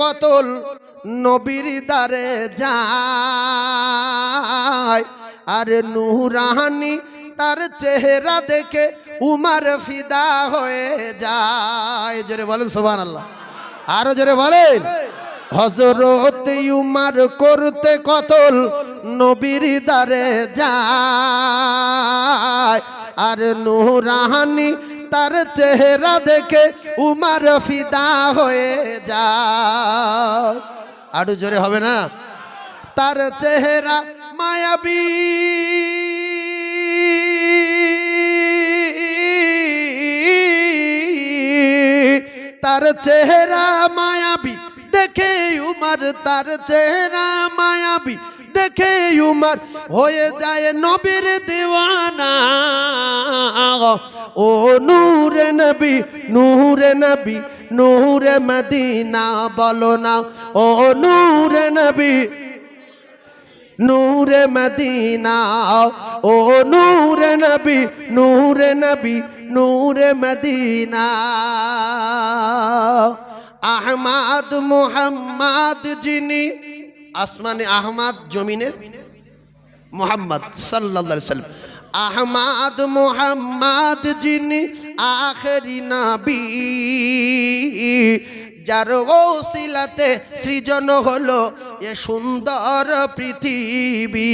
কতল নবীর দ্বারে যায়। আর নুরাহানি তার চেহারা দেখে উমার ফিদা হয়ে যায়। জোরে বলেন সোবান আল্লাহ আরও জোরে বলেন। হজরত উমার করতে কতল নবীর দ্বারে যায়। আর নুরাহানি তার চেহারা দেখে উমার ফিদা হয়ে যায়। আরও জোরে হবে না? তার চেহারা মায়াবী। তার চেহারা মায়াবী। দেখে উমার, তার চেহারা মায়াবী। দেখে উমার হয়ে যায় নবীর দেওয়ানা। ও নূরে নবী নূরে নবী, নূরে মদিনা বলো না। ও নূরে নবী, নূরে মদিনা। ও নূরে নবী নূরে নবী, নূরে মদিনা। আহমাদ মোহাম্মদ যিনি, আসমানে আহমাদ, জমিনে মোহাম্মদ আলাইহি সাল্লাম আহমাদ মোহাম্মদ যিনি আখরি নবী। যার ওসিলাতে সৃজন হলো এ সুন্দর পৃথিবী।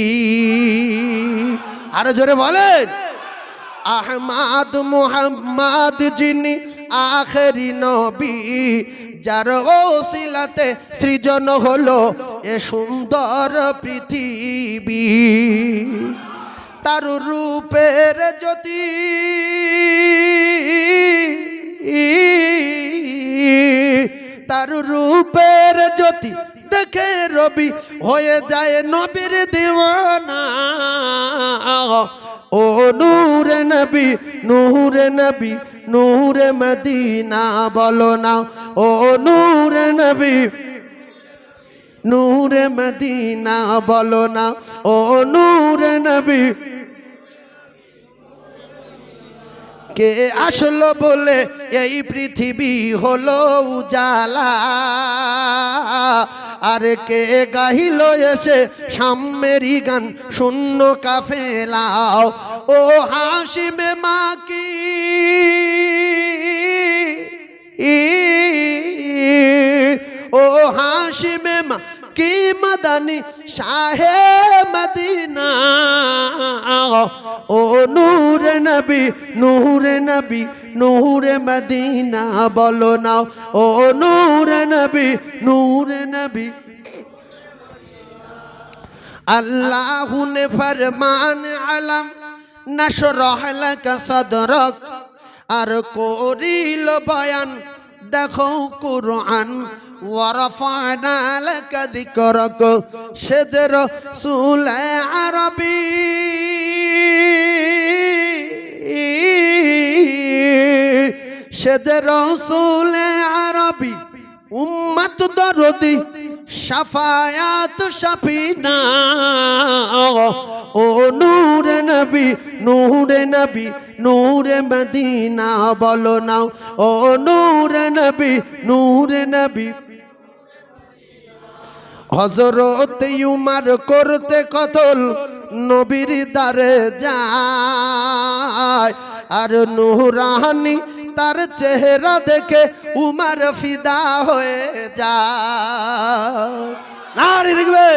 আরও জোরে বলেন। আহমাদ মোহাম্মদ যিনি আখরি নবী, যার ওসিলাতে সৃজন হলো এ সুন্দর পৃথিবী। তার রূপের জ্যোতি। তার রূপের জ্যোতি দেখে রবি হয়ে যায় নবীর দিওয়ানা। ও নূরে নবী নূরে নবী, নূরে মদিনা বলো না। ও নূরে নবী, নূরে মদিনা বলো না। ও নূরে নবী কে আসলো বলে এই পৃথিবী হলো উজালা? আর কে গাহিল এসে সাম্যেরই গান শূন্য কাফেলাও ও হাসিমে মাকি ও দানি শাহে মদিনা। ও নূর নবী নূর নবী, নূর মদিনা বলো নাও। ও নূর নবী নূর নবী। আল্লাহ نے فرمان علم نشرح لك আর করিল বয়ান, দেখো কুরআন। ওয়ারফানা লাকা যিকরাক সেজর সুল আরবী সেজে রসুল আরবি উম্মত দরদি সাফায়াত সাফিনা ও নূরে নবী নূরে নবী, নূরে মদিনা বলো নাও। ও নূরে নবী নূরে নবী। হজরত ইউমার করতে কতল নবীর দ্বারে যায়। আর নুহরানি তার চেহারা দেখে উমার ফিদা হয়ে যায়। না দেখবে